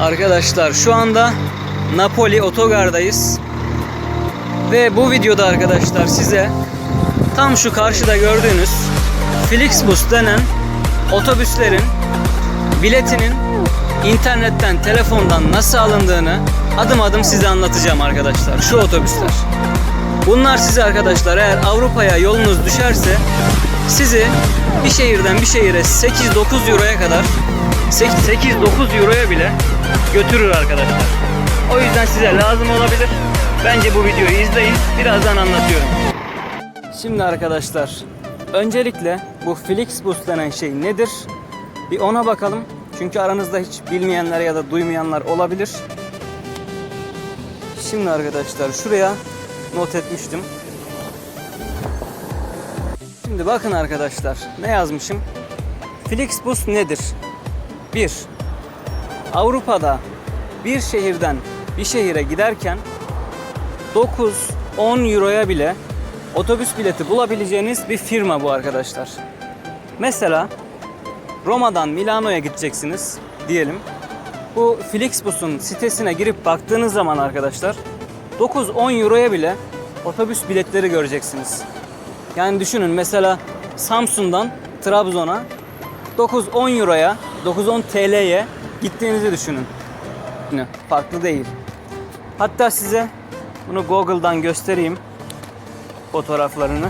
Arkadaşlar şu anda Napoli otogardayız. Ve bu videoda arkadaşlar size tam şu karşıda gördüğünüz Flixbus denen otobüslerin biletinin internetten, telefondan nasıl alındığını adım adım size anlatacağım arkadaşlar. Şu otobüsler. Bunlar size arkadaşlar eğer Avrupa'ya yolunuz düşerse sizi bir şehirden bir şehire 8-9 euroya kadar 8-9 euroya bile götürür arkadaşlar. O yüzden size lazım olabilir. Bence bu videoyu izleyin. Birazdan anlatıyorum. Şimdi arkadaşlar öncelikle bu Flixbus denen şey nedir? Bir ona bakalım. Çünkü aranızda hiç bilmeyenler ya da duymayanlar olabilir. Şimdi arkadaşlar şuraya not etmiştim. Şimdi bakın arkadaşlar ne yazmışım? Flixbus nedir? 1. Avrupa'da bir şehirden bir şehire giderken 9-10 euroya bile otobüs bileti bulabileceğiniz bir firma bu arkadaşlar. Mesela Roma'dan Milano'ya gideceksiniz diyelim. Bu Flixbus'un sitesine girip baktığınız zaman arkadaşlar 9-10 euroya bile otobüs biletleri göreceksiniz. Yani düşünün mesela Samsun'dan Trabzon'a 9-10 euroya, 9-10 TL'ye gittiğinizi düşünün. Farklı değil. Hatta size bunu Google'dan göstereyim fotoğraflarını.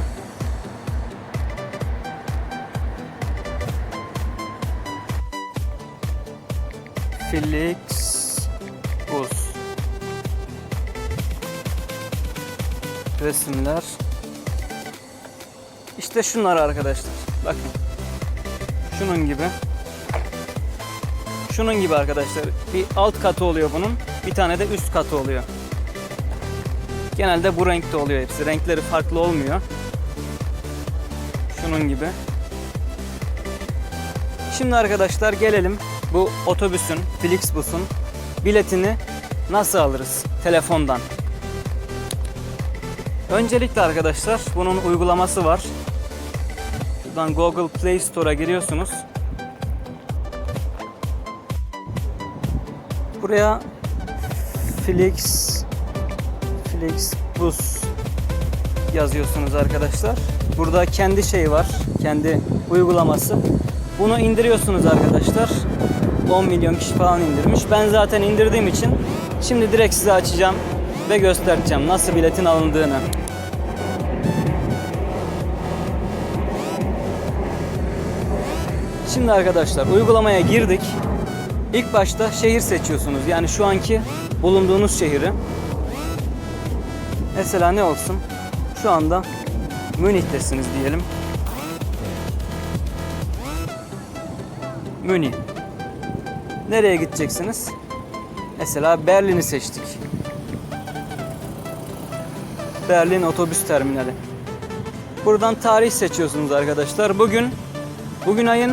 Flixbus resimler. İşte şunlar arkadaşlar. Bakın. Şunun gibi. Şunun gibi arkadaşlar. Bir alt katı oluyor bunun. Bir tane de üst katı oluyor. Genelde bu renkte oluyor hepsi. Renkleri farklı olmuyor. Şunun gibi. Şimdi arkadaşlar gelelim bu otobüsün, Flixbus'un biletini nasıl alırız telefondan? Öncelikle arkadaşlar bunun uygulaması var. Şuradan Google Play Store'a giriyorsunuz. Buraya Flix Flixbus yazıyorsunuz arkadaşlar. Burada kendi şey var. Kendi uygulaması. Bunu indiriyorsunuz arkadaşlar. 10 milyon kişi falan indirmiş. Ben zaten indirdiğim için şimdi direkt size açacağım ve göstereceğim nasıl biletin alındığını. Şimdi arkadaşlar uygulamaya girdik. İlk başta şehir seçiyorsunuz. Yani şu anki bulunduğunuz şehri. Mesela ne olsun? Şu anda Münih'tesiniz diyelim. Münih. Nereye gideceksiniz? Mesela Berlin'i seçtik. Berlin otobüs terminali. Buradan tarih seçiyorsunuz arkadaşlar. Bugün bugün ayın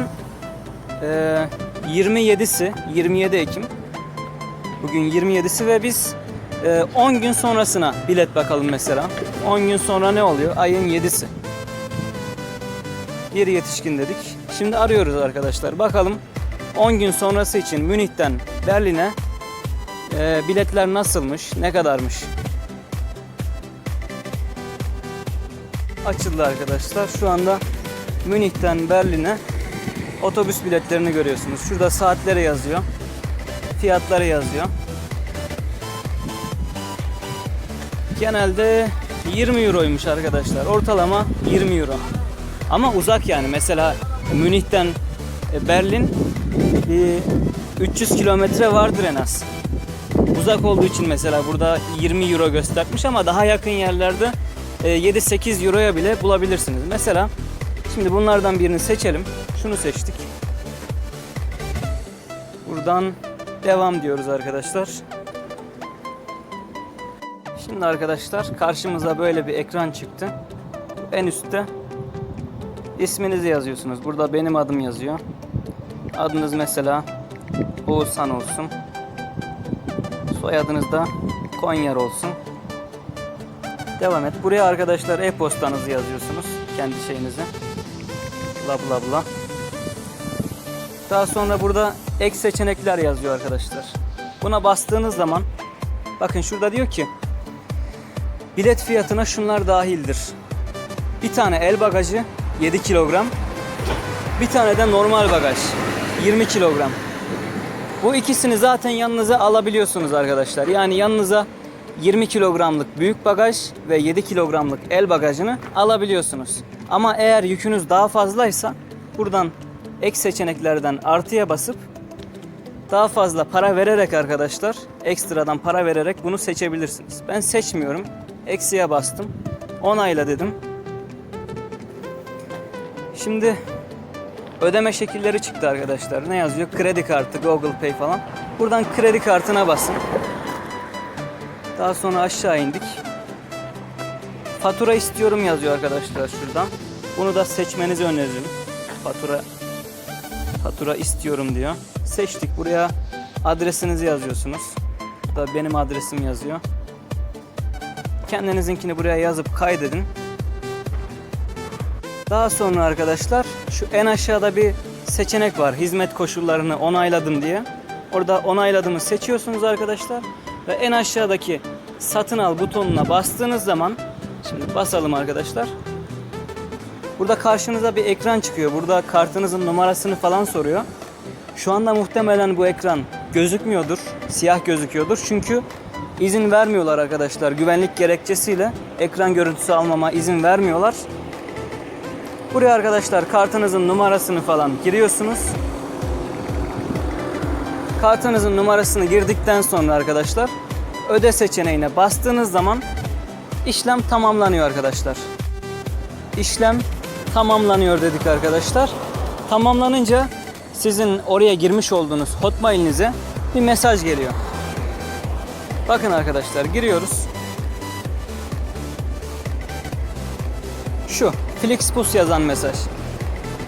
27'si, 27 Ekim. Bugün 27'si ve biz e, 10 gün sonrasına bilet bakalım mesela. 10 gün sonra ne oluyor? Ayın 7'si. Bir yetişkin dedik. Şimdi arıyoruz arkadaşlar. Bakalım 10 gün sonrası için Münih'ten Berlin'e e, biletler nasılmış, ne kadarmış? Açıldı arkadaşlar. Şu anda Münih'ten Berlin'e otobüs biletlerini görüyorsunuz. Şurada saatleri yazıyor. Fiyatları yazıyor. Genelde 20 euroymuş arkadaşlar. Ortalama 20 euro. Ama uzak yani. Mesela Münih'ten e, Berlin bir 300 kilometre vardır en az. Uzak olduğu için mesela burada 20 euro göstermiş ama daha yakın yerlerde 7-8 euroya bile bulabilirsiniz. Mesela şimdi bunlardan birini seçelim. Şunu seçtik. Buradan devam diyoruz arkadaşlar. Şimdi arkadaşlar karşımıza böyle bir ekran çıktı. En üstte isminizi yazıyorsunuz. Burada benim adım yazıyor. Adınız mesela Oğuzhan olsun. Soyadınız da Konyar olsun. Devam et. Buraya arkadaşlar e-postanızı yazıyorsunuz. Kendi şeyinizi. Bla bla bla. Daha sonra burada ek seçenekler yazıyor arkadaşlar. Buna bastığınız zaman bakın şurada diyor ki bilet fiyatına şunlar dahildir. Bir tane el bagajı 7 kilogram. Bir tane de normal bagaj 20 kilogram. Bu ikisini zaten yanınıza alabiliyorsunuz arkadaşlar. Yani yanınıza 20 kilogramlık büyük bagaj ve 7 kilogramlık el bagajını alabiliyorsunuz. Ama eğer yükünüz daha fazlaysa buradan ek seçeneklerden artıya basıp daha fazla para vererek arkadaşlar ekstradan para vererek bunu seçebilirsiniz. Ben seçmiyorum. Eksiye bastım. Onayla dedim. Şimdi ödeme şekilleri çıktı arkadaşlar. Ne yazıyor? Kredi kartı, Google Pay falan. Buradan kredi kartına basın. Daha sonra aşağı indik. Fatura istiyorum yazıyor arkadaşlar şuradan. Bunu da seçmenizi öneririm. Fatura fatura istiyorum diyor. Seçtik. Buraya adresinizi yazıyorsunuz. Burada benim adresim yazıyor. Kendinizinkini buraya yazıp kaydedin. Daha sonra arkadaşlar şu en aşağıda bir seçenek var. Hizmet koşullarını onayladım diye. Orada onayladığımı seçiyorsunuz arkadaşlar. Ve en aşağıdaki satın al butonuna bastığınız zaman şimdi basalım arkadaşlar. Burada karşınıza bir ekran çıkıyor. Burada kartınızın numarasını falan soruyor. Şu anda muhtemelen bu ekran gözükmüyordur. Siyah gözüküyordur. Çünkü izin vermiyorlar arkadaşlar. Güvenlik gerekçesiyle ekran görüntüsü almama izin vermiyorlar. Buraya arkadaşlar kartınızın numarasını falan giriyorsunuz. Kartınızın numarasını girdikten sonra arkadaşlar öde seçeneğine bastığınız zaman işlem tamamlanıyor arkadaşlar. İşlem tamamlanıyor dedik arkadaşlar. Tamamlanınca sizin oraya girmiş olduğunuz Hotmail'inize bir mesaj geliyor. Bakın arkadaşlar giriyoruz. Şu Flixbus yazan mesaj.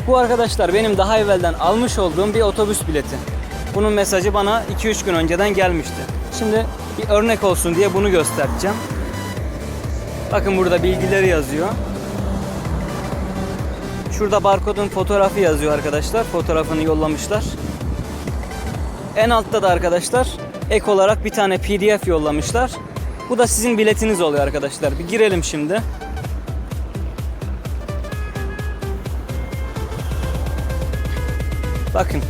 Bu arkadaşlar benim daha evvelden almış olduğum bir otobüs bileti. Bunun mesajı bana 2-3 gün önceden gelmişti. Şimdi bir örnek olsun diye bunu göstereceğim. Bakın burada bilgileri yazıyor. Şurada barkodun fotoğrafı yazıyor arkadaşlar. Fotoğrafını yollamışlar. En altta da arkadaşlar ek olarak bir tane PDF yollamışlar. Bu da sizin biletiniz oluyor arkadaşlar. Bir girelim şimdi. Bakın.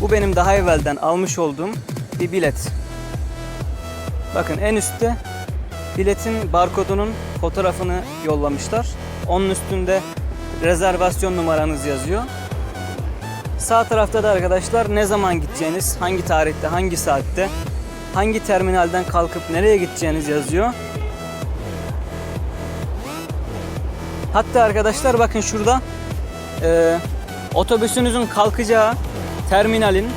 Bu benim daha evvelden almış olduğum bir bilet. Bakın en üstte biletin barkodunun fotoğrafını yollamışlar. Onun üstünde rezervasyon numaranız yazıyor. Sağ tarafta da arkadaşlar ne zaman gideceğiniz, hangi tarihte, hangi saatte, hangi terminalden kalkıp nereye gideceğiniz yazıyor. Hatta arkadaşlar bakın şurada e, otobüsünüzün kalkacağı terminalin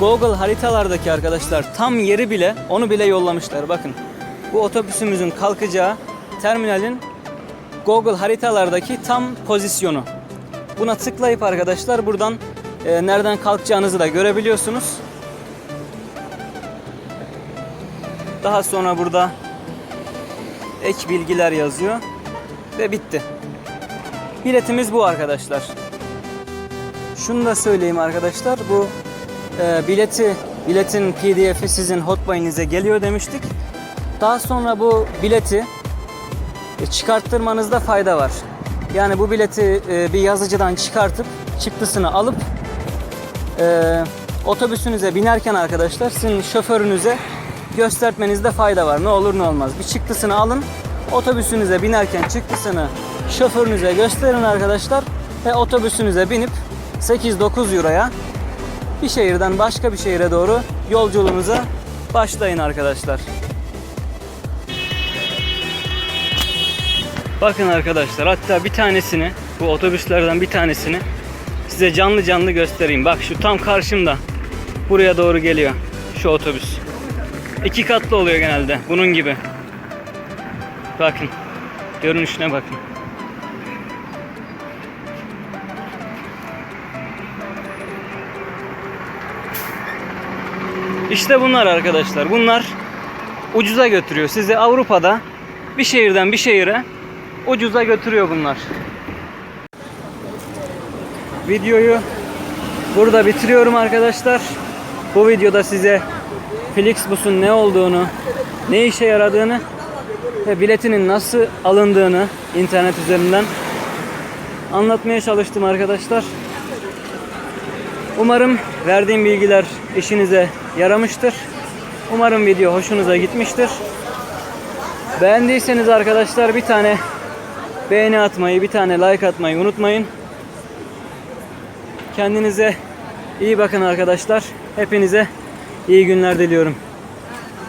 Google haritalardaki arkadaşlar tam yeri bile onu bile yollamışlar. Bakın bu otobüsümüzün kalkacağı terminalin Google haritalardaki tam pozisyonu. Buna tıklayıp arkadaşlar buradan e, nereden kalkacağınızı da görebiliyorsunuz. Daha sonra burada ek bilgiler yazıyor ve bitti. Biletimiz bu arkadaşlar. Şunu da söyleyeyim arkadaşlar. Bu e, bileti biletin PDF'i sizin Hotmail'inize geliyor demiştik. Daha sonra bu bileti çıkarttırmanızda fayda var. Yani bu bileti e, bir yazıcıdan çıkartıp çıktısını alıp e, otobüsünüze binerken arkadaşlar sizin şoförünüze göstermenizde fayda var. Ne olur ne olmaz. Bir çıktısını alın. Otobüsünüze binerken çıktısını şoförünüze gösterin arkadaşlar ve otobüsünüze binip 8-9 euroya bir şehirden başka bir şehire doğru yolculuğunuza başlayın arkadaşlar. Bakın arkadaşlar hatta bir tanesini bu otobüslerden bir tanesini size canlı canlı göstereyim. Bak şu tam karşımda. Buraya doğru geliyor şu otobüs. İki katlı oluyor genelde bunun gibi. Bakın. Görünüşüne bakın. İşte bunlar arkadaşlar. Bunlar ucuza götürüyor. Sizi Avrupa'da bir şehirden bir şehire ucuza götürüyor bunlar. Videoyu burada bitiriyorum arkadaşlar. Bu videoda size Flixbus'un ne olduğunu, ne işe yaradığını ve biletinin nasıl alındığını internet üzerinden anlatmaya çalıştım arkadaşlar. Umarım verdiğim bilgiler işinize yaramıştır. Umarım video hoşunuza gitmiştir. Beğendiyseniz arkadaşlar bir tane beğeni atmayı, bir tane like atmayı unutmayın. Kendinize iyi bakın arkadaşlar. Hepinize iyi günler diliyorum.